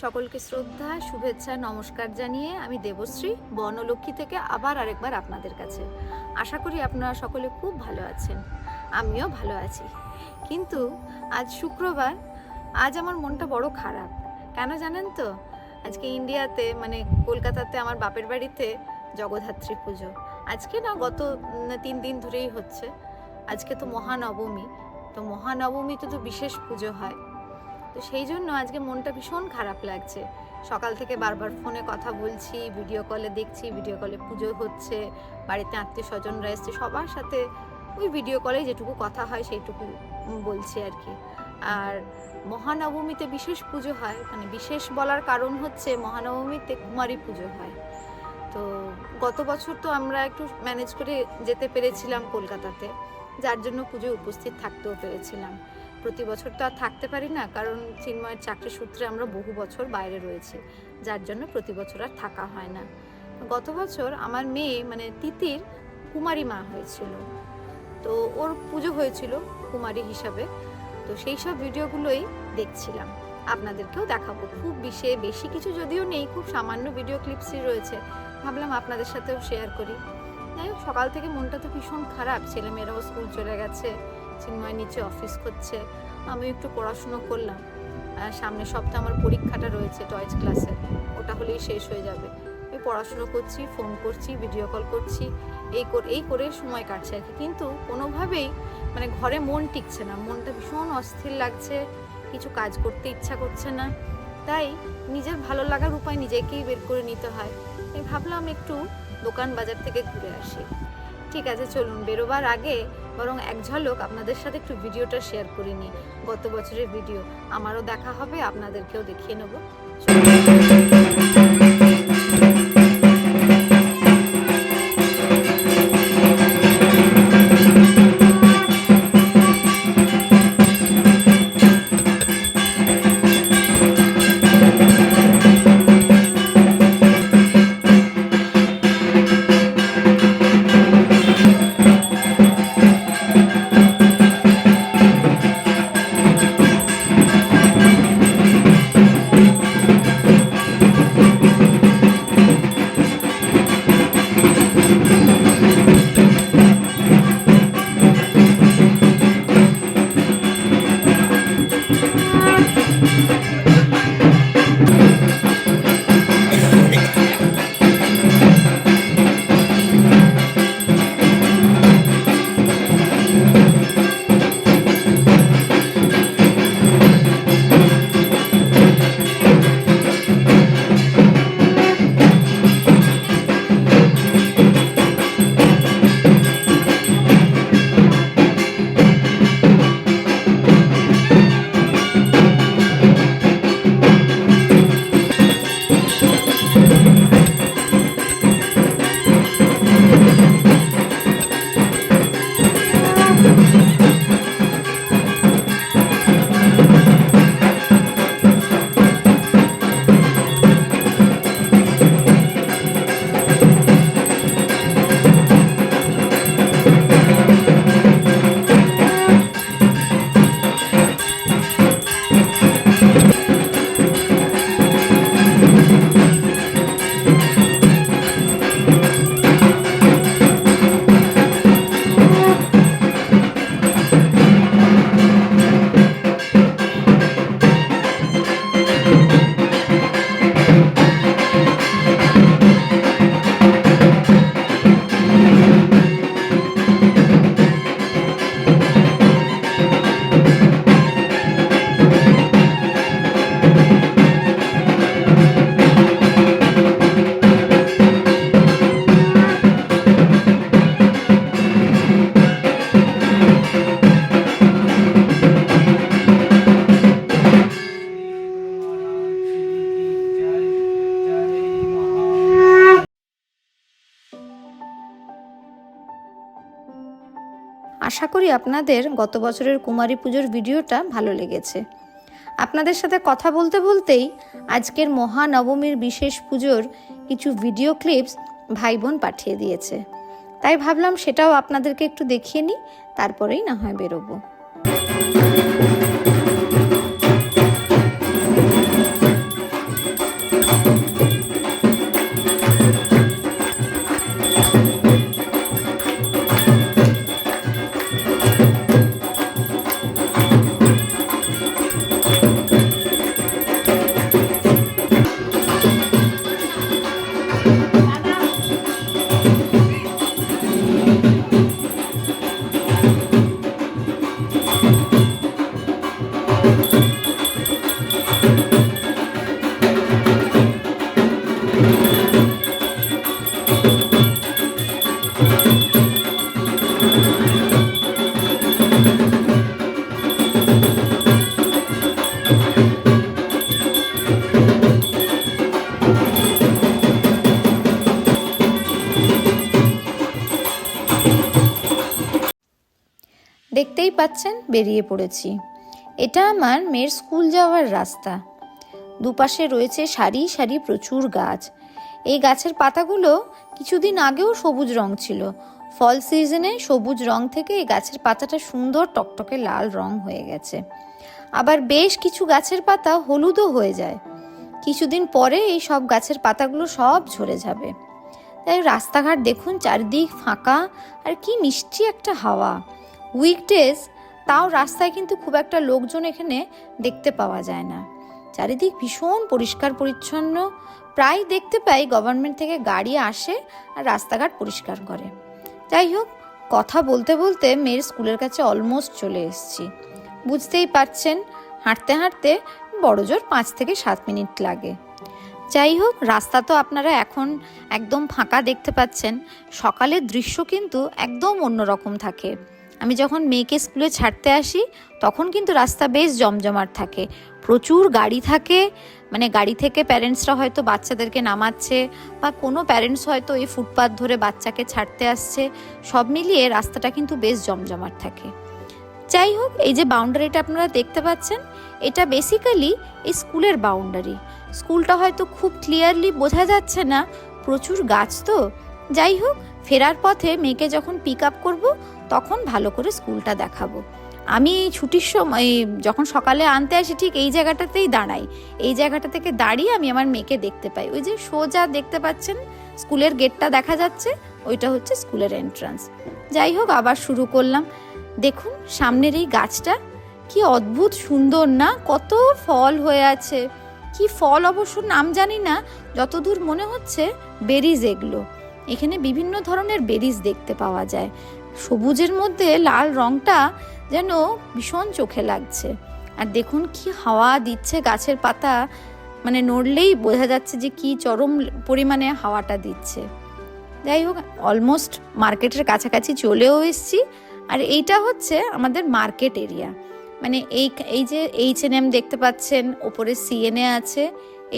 সকলকে শ্রদ্ধা, শুভেচ্ছা, নমস্কার জানিয়ে আমি দেবশ্রী বনলক্ষ্মী থেকে আবার আরেকবার আপনাদের কাছে। আশা করি আপনারা সকলে খুব ভালো আছেন। আমিও ভালো আছি। কিন্তু আজ শুক্রবার, আজ আমার মনটা বড় খারাপ। কেন জানেন তো? আজকে ইন্ডিয়াতে মানে কলকাতাতে আমার বাপের বাড়িতে জগদ্ধাত্রী পুজো। আজকে না গত তিন দিন ধরেই হচ্ছে। আজকে তো মহানবমী। তো মহানবমীতে তো বিশেষ পুজো হয়। তো সেই জন্য আজকে মনটা ভীষণ খারাপ লাগছে। সকাল থেকে বারবার ফোনে কথা বলছি ভিডিও কলে দেখছি ভিডিও কলে পুজো হচ্ছে, বাড়িতে আত্মীয় স্বজনরা এসছে, সবার সাথে ওই ভিডিও কলে যেটুকু কথা হয় সেইটুকু বলছি আর কি। আর মহানবমীতে বিশেষ পুজো হয় মানে বিশেষ বলার কারণ হচ্ছে মহানবমীতে কুমারী পুজো হয়। তো গত বছর তো আমরা একটু ম্যানেজ করে যেতে পেরেছিলাম কলকাতাতে, যার জন্য পুজোয় উপস্থিত থাকতেও পেরেছিলাম। প্রতি বছর তো আর থাকতে পারি না, কারণ চিন্ময়ের চাকরি সূত্রে আমরা বহু বছর বাইরে রয়েছি, যার জন্য প্রতি বছর আর থাকা হয় না। গত বছর আমার মেয়ে মানে তিতির, কুমারী মা হয়েছিল। তো ওর পুজো হয়েছিল কুমারী হিসাবে, তো সেই সব ভিডিওগুলোই দেখছিলাম। আপনাদেরকেও দেখাবো। খুব বিশে বেশি কিছু যদিও নেই, খুব সামান্য ভিডিও ক্লিপসই রয়েছে। ভাবলাম আপনাদের সাথেও শেয়ার করি। যাই হোক, সকাল থেকে মনটা তো ভীষণ খারাপ, ছেলেমেয়েরাও স্কুল চলে গেছে। চিন্ময় নিচে অফিস করছে। আমি একটু পড়াশুনো করলাম। সামনের সপ্তাহে আমার পরীক্ষাটা রয়েছে টয়েস ক্লাসে ওটা হলেই শেষ হয়ে যাবে। আমি পড়াশুনো করছি ফোন করছি ভিডিও কল করছি। এই করে এই করে সময় কাটছে আর কি। কিন্তু কোনোভাবেই মানে ঘরে মন টিকছে না। মনটা ভীষণ অস্থির লাগছে। কিছু কাজ করতে ইচ্ছা করছে না। তাই নিজের ভালো লাগার উপায় নিজেকেই বের করে নিতে হয়। আমি ভাবলাম একটু দোকান বাজার থেকে ঘুরে আসি। ঠিক আছে, চলুন বেরোবার আগে বরং এক ঝলক আপনাদের সাথে একটু ভিডিওটা শেয়ার করে নিই। গত বছরের ভিডিও, আমারও দেখা হবে, আপনাদেরকেও দেখিয়ে নেব। আশা করি আপনাদের গত বছরের কুমারী পুজোর ভিডিওটা ভালো লেগেছে। আপনাদের সাথে কথা বলতে বলতেই আজকের মহানবমীর বিশেষ পুজোর কিছু ভিডিও ক্লিপস ভাই বোন পাঠিয়ে দিয়েছে। তাই ভাবলাম সেটাও আপনাদেরকে একটু দেখিয়ে নিই, তারপরেই না হয় বেরোবো। পাচ্ছেন, বেরিয়ে পড়েছি। এটা আমার মেয়ের স্কুল যাওয়ার রাস্তা। দুপাশে রয়েছে সারি সারি প্রচুর গাছ। এই গাছের পাতাগুলো কিছুদিন আগেও সবুজ রং ছিল। ফল সিজনে সবুজ রং থেকে এই গাছের পাতাটা সুন্দর টকটকে লাল রং হয়ে গেছে। আবার বেশ কিছু গাছের পাতা হলুদও হয়ে যায়। কিছুদিন পরে এই সব গাছের পাতাগুলো সব ঝরে যাবে। তাই রাস্তাঘাট দেখুন চারিদিক ফাঁকা। আর কি মিষ্টি একটা হাওয়া। উইকডেজ তাও রাস্তায় কিন্তু খুব একটা লোকজন এখানে দেখতে পাওয়া যায় না। চারিদিক ভীষণ পরিষ্কার পরিচ্ছন্ন। প্রায় দেখতে পাই গভর্নমেন্ট থেকে গাড়ি আসে আর রাস্তাঘাট পরিষ্কার করে। যাই হোক, কথা বলতে বলতে মেয়ের স্কুলের কাছে অলমোস্ট চলে এসেছি। বুঝতেই পারছেন, হাঁটতে হাঁটতে বড়জোর পাঁচ থেকে সাত মিনিট লাগে। যাই হোক, রাস্তা তো আপনারা এখন একদম ফাঁকা দেখতে পাচ্ছেন। সকালের দৃশ্য কিন্তু একদম অন্যরকম থাকে। আমি যখন মেয়েকে স্কুলে ছাড়তে আসি, তখন কিন্তু রাস্তা বেশ জমজমাট থাকে। প্রচুর গাড়ি থাকে মানে গাড়ি থেকে প্যারেন্টসরা হয়তো বাচ্চাদেরকে নামাচ্ছে বা কোনো প্যারেন্টস হয়তো এই ফুটপাথ ধরে বাচ্চাকে ছাড়তে আসছে, সব মিলিয়ে রাস্তাটা কিন্তু বেশ জমজমাট থাকে। যাই হোক, এই যে বাউন্ডারিটা আপনারা দেখতে পাচ্ছেন, এটা বেসিক্যালি এই স্কুলের বাউন্ডারি স্কুলটা হয়তো খুব ক্লিয়ারলি বোঝা যাচ্ছে না, প্রচুর গাছ তো। যাই হোক, ফেরার পথে মেয়েকে যখন পিক আপ করব তখন ভালো করে স্কুলটা দেখাবো। আমি এই ছুটির সময় যখন সকালে আনতে আসি, ঠিক এই জায়গাটাতেই দাঁড়াই। এই জায়গাটা থেকে দাঁড়িয়ে আমি আমার মেয়েকে দেখতে পাই। ওই যে সোজা দেখতে পাচ্ছেন, স্কুলের গেটটা দেখা যাচ্ছে, ওইটা হচ্ছে স্কুলের এন্ট্রান্স যাই হোক, আবার শুরু করলাম। দেখুন, সামনের এই গাছটা, কি অদ্ভুত সুন্দর না, কত ফল হয়ে আছে। কি ফল অবশ্য নাম জানি না, যতদূর মনে হচ্ছে বেরিজ এগুলো। এখানে বিভিন্ন ধরনের বেরিজ দেখতে পাওয়া যায়। সবুজের মধ্যে লাল রংটা যেন ভীষণ চোখে লাগছে। আর দেখুন কি হাওয়া দিচ্ছে গাছের পাতা মানে নড়লেই বোঝা যাচ্ছে যে কি চরম পরিমাণে হাওয়াটা দিচ্ছে। যাই হোক অলমোস্ট মার্কেটের কাছাকাছি চলেও এসেছি। আর এইটা হচ্ছে আমাদের মার্কেট এরিয়া। মানে এই এই যে এইচ এন এম দেখতে পাচ্ছেন, ওপরে সিএনএ আছে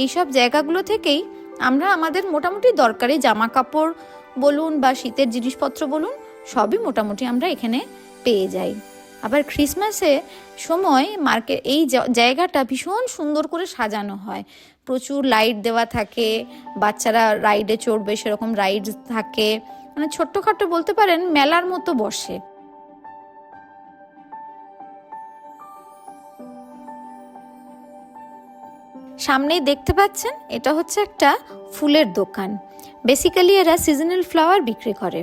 এই সব জায়গাগুলো থেকেই আমরা আমাদের মোটামুটি দরকারি জামা কাপড় বলুন বা শীতের জিনিসপত্র বলুন সবই মোটামুটি আমরা এখানে পেয়ে যাই। আবার ক্রিসমাসে সময় মার্কেট এই জায়গাটা ভীষণ সুন্দর করে সাজানো হয়। প্রচুর লাইট দেওয়া থাকে, বাচ্চারা রাইডে চড়বে, সেরকম রাইড থাকে। মানে ছোট্টখাটো বলতে পারেন মেলার মতো বসে। সামনেই দেখতে পাচ্ছেন, এটা হচ্ছে একটা ফুলের দোকান। বেসিক্যালি এরা সিজনাল ফ্লাওয়ার বিক্রি করে।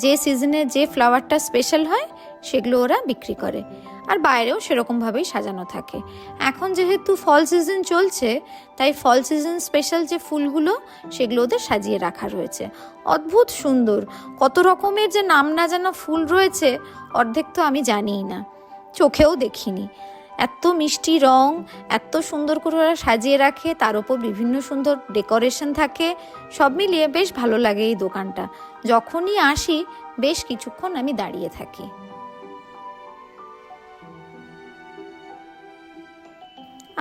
যে সিজনে যে ফ্লাওয়ারটা স্পেশাল হয়, সেগুলো ওরা বিক্রি করে। আর বাইরেও সেরকমভাবেই সাজানো থাকে। এখন যেহেতু ফল সিজন চলছে, তাই ফল সিজন স্পেশাল যে ফুলগুলো, সেগুলো ওদের সাজিয়ে রাখা রয়েছে। অদ্ভুত সুন্দর। কত রকমের যে নাম না জানা ফুল রয়েছে, অর্ধেক তো আমি জানিই না। চোখেও দেখিনি। এত মিষ্টি রং, এত সুন্দর করে ওরা সাজিয়ে রাখে, তার উপর বিভিন্ন সুন্দর ডেকোরেশন থাকে, সব মিলিয়ে বেশ ভালো লাগে এই দোকানটা। যখনই আসি, বেশ কিছুক্ষণ আমি দাঁড়িয়ে থাকি।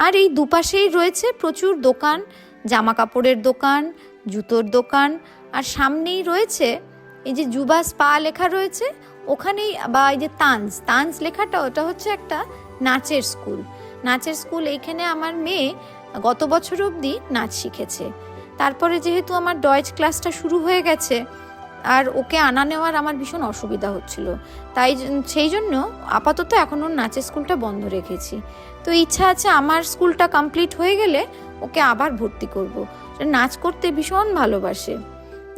আর এই দুপাশেই রয়েছে প্রচুর দোকান জামা কাপড়ের দোকান, জুতোর দোকান, আর সামনেই রয়েছে এই যে জুবা স্পা লেখা রয়েছে, ওখানেই বা এই যে তানস তানস লেখাটা ওটা হচ্ছে একটা নাচের স্কুল। নাচের স্কুল এইখানে আমার মেয়ে গত বছর অবধি নাচ শিখেছে। তারপরে যেহেতু আমার ডয়েজ ক্লাসটা শুরু হয়ে গেছে আর ওকে আনা নেওয়ার আমার ভীষণ অসুবিধা হচ্ছিল। তাই সেই জন্য আপাতত এখন ওর নাচের স্কুলটা বন্ধ রেখেছি। তো ইচ্ছা আছে আমার স্কুলটা কমপ্লিট হয়ে গেলে ওকে আবার ভর্তি করব। নাচ করতে ভীষণ ভালোবাসে।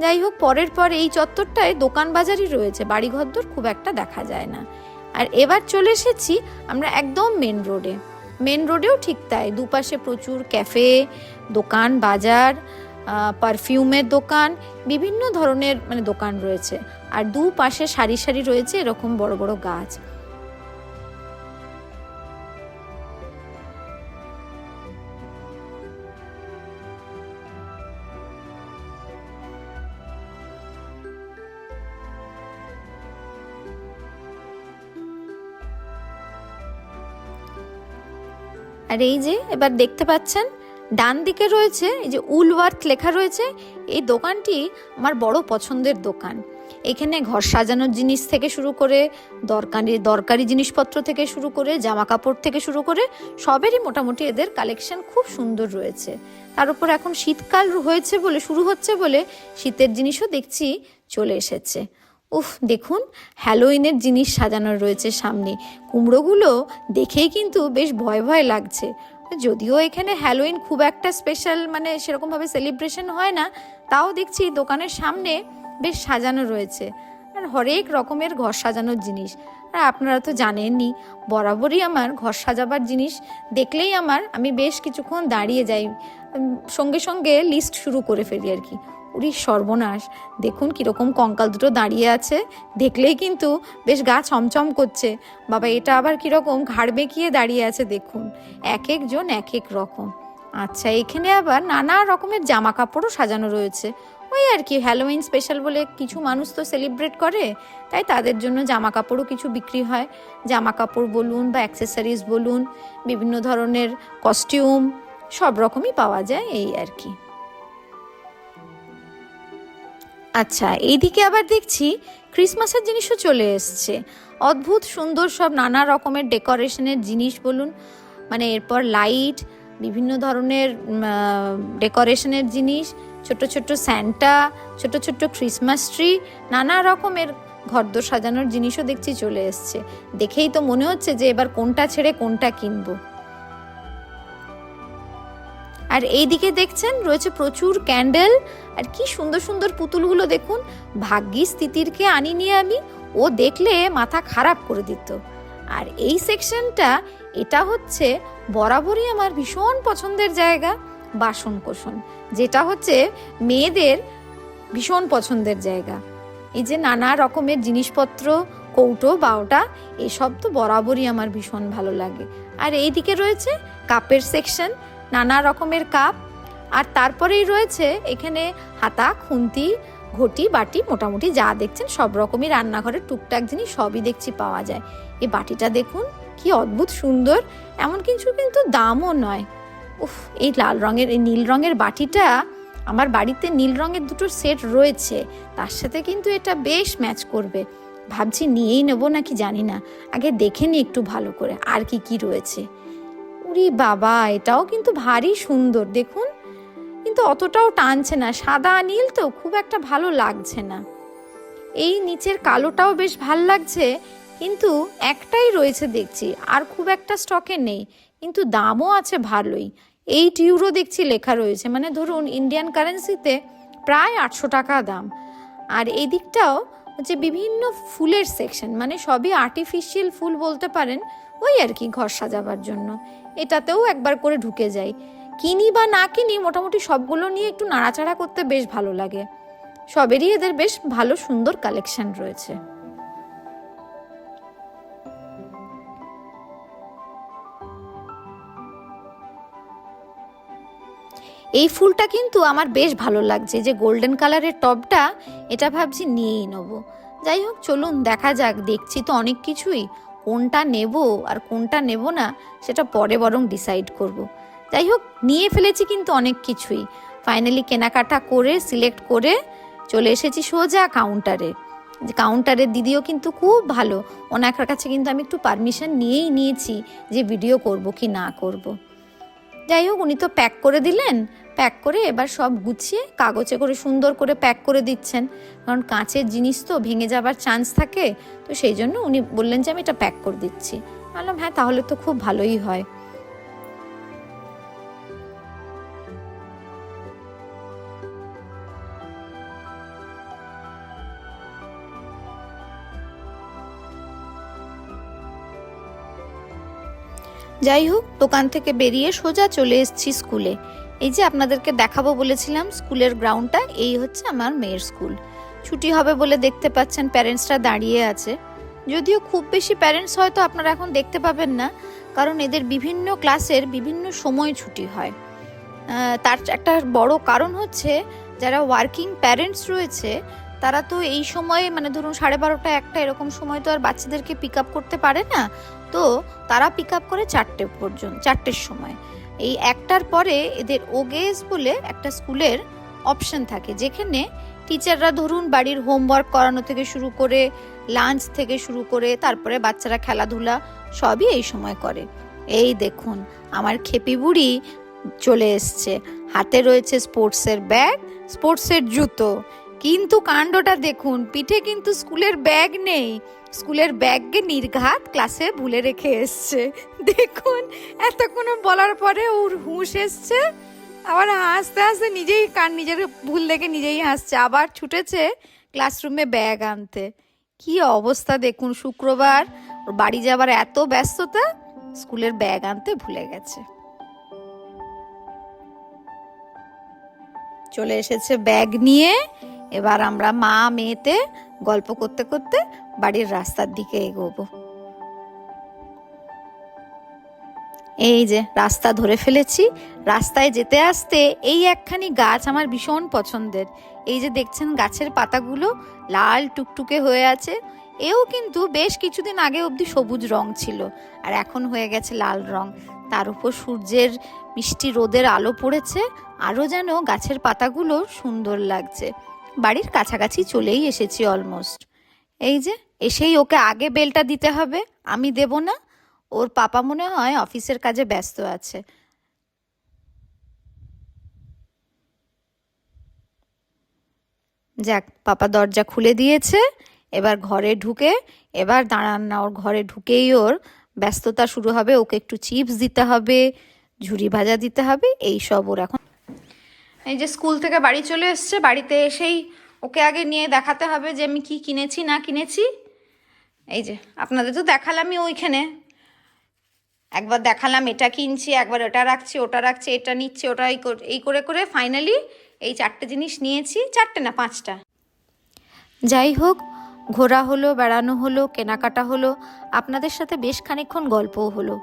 যাই হোক, পরের পর এই চত্বরটায় দোকান বাজারই রয়েছে। বাড়িঘরদর খুব একটা দেখা যায় না। আর এবার চলে এসেছি আমরা একদম মেন রোডে মেন রোডেও ঠিক তাই, দুপাশে প্রচুর ক্যাফে দোকান, বাজার পারফিউমের দোকান, বিভিন্ন ধরনের মানে দোকান রয়েছে। আর দুপাশে সারি সারি রয়েছে এরকম বড় বড় গাছ। আর এই যে, এবার দেখতে পাচ্ছেন, ডান দিকে রয়েছে, এই যে উলওয়ার্থ লেখা রয়েছে, এই দোকানটি আমার বড় পছন্দের দোকান। এখানে ঘর সাজানোর জিনিস থেকে শুরু করে, দরকারি দরকারি জিনিসপত্র থেকে শুরু করে জামা কাপড় থেকে শুরু করে, সবেরই মোটামুটি এদের কালেকশন খুব সুন্দর রয়েছে। তার উপর এখন শীতকাল হয়েছে বলে, শুরু হচ্ছে বলে শীতের জিনিসও দেখছি চলে এসেছে। উফ, দেখুন হ্যালোইনের জিনিস সাজানো রয়েছে সামনে। কুমড়োগুলো দেখেই কিন্তু বেশ ভয় ভয় লাগছে। যদিও এখানে হ্যালোইন খুব একটা স্পেশাল মানে সেরকমভাবে সেলিব্রেশন হয় না, তাও দেখছি দোকানের সামনে বেশ সাজানো রয়েছে। আর হরেক রকমের ঘর সাজানোর জিনিস। আর আপনারা তো জানেনই, বরাবরই আমার ঘর সাজাবার জিনিস দেখলেই আমার, আমি বেশ কিছুক্ষণ দাঁড়িয়ে যাই। সঙ্গে সঙ্গে লিস্ট শুরু করে ফেলি আর কি। উরি সর্বনাশ। দেখুন কীরকম কঙ্কাল দুটো দাঁড়িয়ে আছে। দেখলেই কিন্তু বেশ গা ছমছম করছে। বাবা, এটা আবার কীরকম ঘাড় বেঁকিয়ে দাঁড়িয়ে আছে দেখুন। এক একজন, এক এক রকম। আচ্ছা এখানে আবার নানা রকমের জামা কাপড়ও সাজানো রয়েছে। ওই আর কি হ্যালোউইন স্পেশাল বলে কিছু মানুষ তো সেলিব্রেট করে, তাই তাদের জন্য জামা কাপড়ও কিছু বিক্রি হয়। জামা কাপড় বলুন বা অ্যাক্সেসরিজ বলুন, বিভিন্ন ধরনের কস্টিউম সব রকমই পাওয়া যায় এই আর কি। আচ্ছা এইদিকে আবার দেখছি ক্রিসমাসের জিনিসও চলে এসছে। অদ্ভুত, সুন্দর সব নানা রকমের ডেকোরেশনের জিনিস বলুন মানে এরপর লাইট, বিভিন্ন ধরনের ডেকোরেশনের জিনিস, ছোট ছোট স্যান্টা, ছোট ছোট ক্রিসমাস ট্রি, নানা রকমের ঘরদোর সাজানোর জিনিসও দেখছি চলে এসছে। দেখেই তো মনে হচ্ছে যে এবার কোনটা ছেড়ে কোনটা কিনবো। আর এইদিকে দেখছেন রয়েছে প্রচুর ক্যান্ডেল, আর কি সুন্দর সুন্দর পুতুলগুলো দেখুন। ভাগ্যিস তিতিরকে আনিনি আমি, ও দেখলে মাথা খারাপ করে দিত। আর এই সেকশনটা, এটা হচ্ছে বরাবরই আমার ভীষণ পছন্দের জায়গা বাসন কোসন যেটা হচ্ছে মেয়েদের ভীষণ পছন্দের জায়গা। এই যে নানা রকমের জিনিসপত্র, কৌটো বাওটা এসব তো বরাবরই আমার ভীষণ ভালো লাগে। আর এইদিকে রয়েছে কাপের সেকশন নানা রকমের কাপ, আর তারপরেই রয়েছে এখানে হাতা, খুন্তি, ঘটি, বাটি, মোটামুটি যা দেখছেন সব রকমই রান্নাঘরের টুকটাক জিনিস সবই দেখছি পাওয়া যায়। এই বাটিটা দেখুন, কি অদ্ভুত সুন্দর, এমন কিছু কিন্তু দামও নয়। উফ, এই লাল রঙের, এই নীল রঙের বাটিটা, আমার বাড়িতে নীল রঙের দুটো সেট রয়েছে, তার সাথে কিন্তু এটা বেশ ম্যাচ করবে। ভাবছি নিয়েই নেব নাকি জানি না, আগে দেখে নি একটু ভালো করে, আর কি কি রয়েছে। উরি বাবা, এটাও কিন্তু ভারী সুন্দর, দেখুন। কিন্তু অতটাও টানছে না, সাদা নীল তো, খুব একটা ভালো লাগছে না। এই নিচের কালোটাও বেশ ভালো লাগছে, কিন্তু একটাই রয়েছে দেখছি, আর খুব একটা স্টকে নেই, কিন্তু দামও আছে ভালোই। এইট ইউরো দেখছি লেখা রয়েছে মানে ধরুন, ইন্ডিয়ান কারেন্সিতে প্রায় আটশো টাকা দাম। আর এই দিকটাও হচ্ছে বিভিন্ন ফুলের সেকশন মানে সবই আর্টিফিশিয়াল ফুল বলতে পারেন, ওই আর কি, ঘর সাজাবার জন্য। এটাতেও একবার করে ঢুকে যাই। কিনি বা না কিনি মোটামুটি সবগুলো নিয়ে একটু নাড়াচাড়া করতে বেশ ভালো লাগে। সবেরই এদের বেশ ভালো সুন্দর কালেকশন রয়েছে। এই ফুলটা কিন্তু আমার বেশ ভালো লাগছে যে গোল্ডেন কালারের টপটা এটা ভাবছি নিয়েই নেব। যাই হোক, চলুন দেখা যাক, দেখছি তো অনেক কিছুই। কোনটা নেব আর কোনটা নেব না, সেটা পরে বরং ডিসাইড করব। যাই হোক, নিয়ে ফেলেছি কিন্তু অনেক কিছুই ফাইনালি কেনাকাটা করে সিলেক্ট করে চলে এসেছি সোজা কাউন্টারে যে কাউন্টারের দিদিও কিন্তু খুব ভালো ওনার কাছে কিন্তু আমি একটু পারমিশন নিয়েই নিয়েছি যে ভিডিও করব কি না করব। যাই হোক, উনি তো প্যাক করে দিলেন প্যাক করে এবার সব গুছিয়ে কাগজে করে সুন্দর করে প্যাক করে দিচ্ছেন। কারণ কাঁচের জিনিস তো ভেঙে যাবার চান্স থাকে। তো সেই জন্য উনি বললেন যে, আমি এটা প্যাক করে দিচ্ছি। বললাম হ্যাঁ তাহলে তো খুব ভালোই হয়। যাই হোক, দোকান থেকে বেরিয়ে সোজা চলে এসেছি স্কুলে। এই যে আপনাদেরকে দেখাবো বলেছিলাম, স্কুলের গ্রাউন্ডটা এই হচ্ছে আমার মেয়ের স্কুল ছুটি হবে বলে দেখতে পাচ্ছেন প্যারেন্টসরা দাঁড়িয়ে আছে। যদিও খুব বেশি প্যারেন্টস হয়তো আপনারা এখন দেখতে পাবেন না, কারণ এদের বিভিন্ন ক্লাসের বিভিন্ন সময় ছুটি হয়। তার একটা বড় কারণ হচ্ছে, যারা ওয়ার্কিং প্যারেন্টস রয়েছে, তারা তো এই সময়ে মানে ধরুন সাড়ে বারোটা, একটা এরকম সময় তো আর বাচ্চাদেরকে পিক আপ করতে পারে না। তো তারা পিক আপ করে চারটে পর্যন্ত, চারটের সময়। এই একটার পরে এদের ওগেস বলে একটা স্কুলের অপশন থাকে, যেখানে টিচাররা ধরুন বাড়ির হোমওয়ার্ক করানো থেকে শুরু করে, লাঞ্চ থেকে শুরু করে, তারপরে বাচ্চারা খেলাধুলা সবই এই সময় করে। এই দেখুন, আমার খেপি বুড়ি চলে এসছে। হাতে রয়েছে স্পোর্টসের ব্যাগ, স্পোর্টসের জুতো। কিন্তু কাণ্ডটা দেখুন, পিঠে কিন্তু স্কুলের ব্যাগ নেই। স্কুলের ব্যাগকে নির্ঘাত ক্লাসে ভুলে রেখে এসছে। দেখুন, এতক্ষণ বলার পরে ওর হুঁশ এসছে। আবার হাসতে হাসতে নিজেই কান নিজের ভুল দেখে নিজেই হাসছে। আবার ছুটেছে ক্লাসরুমে ব্যাগ আনতে। কি অবস্থা দেখুন, শুক্রবার। ওর বাড়ি যাবার এত ব্যস্ততা, স্কুলের ব্যাগ আনতে ভুলে গেছে। চলে এসেছে ব্যাগ নিয়ে। এবার আমরা মা মেয়েতে গল্প করতে করতে বাড়ির রাস্তার দিকে এগোবো। এই যে রাস্তা ধরে ফেলেছি, রাস্তায় যেতে আসতে এই একখানি গাছ আমার ভীষণ পছন্দের। এই যে দেখছেন গাছের পাতাগুলো লাল টুকটুকে হয়ে আছে, এও কিন্তু বেশ কিছুদিন আগে অবধি সবুজ রং ছিল আর এখন হয়ে গেছে লাল রং। তার উপর সূর্যের মিষ্টি রোদের আলো পড়েছে, আরও যেন গাছের পাতাগুলো সুন্দর লাগছে। বাড়ির কাছাকাছি চলেই এসেছি অলমোস্ট এই যে, এসেই ওকে আগে বেলটা দিতে হবে, আমি দেব না। ওর পাপা মনে হয় অফিসের কাজে ব্যস্ত আছে। যাক, পাপা দরজা খুলে দিয়েছে, এবার ঘরে ঢুকে, এবার দাঁড়ান না, ওর ঘরে ঢুকেই ওর ব্যস্ততা শুরু হবে, ওকে একটু চিপস দিতে হবে ঝুরি ভাজা দিতে হবে, এই সব ওর এখন এই যে স্কুল থেকে বাড়ি চলে এসছে, বাড়িতে এসেই ওকে আগে নিয়ে দেখাতে হবে যে আমি কি কিনেছি, না কিনেছি। এই যে, আপনাদের তো দেখালামই ওইখানে। একবার দেখালাম, এটা কিনছি, একবার ওটা রাখছি ওটা রাখছি, এটা নিচ্ছি, ওটা এই করে করে ফাইনালি এই চারটে জিনিস নিয়েছি, চারটে না পাঁচটা। যাই হোক, ঘোরা হলো, বেড়ানো হলো, কেনাকাটা হলো, আপনাদের সাথে বেশ খানিকক্ষণ গল্পও হলো।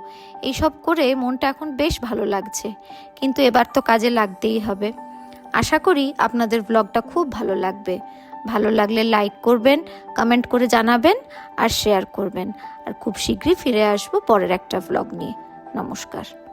এইসব করে মনটা এখন বেশ ভালো লাগছে, কিন্তু এবার তো কাজে লাগতেই হবে। আশা করি আপনাদের ব্লগটা খুব ভালো লাগবে। ভালো লাগলে লাইক করবেন কমেন্ট করে জানাবেন আর শেয়ার করবেন। আর খুব শীঘ্রই ফিরে আসব পরের একটা ব্লগ নিয়ে। নমস্কার।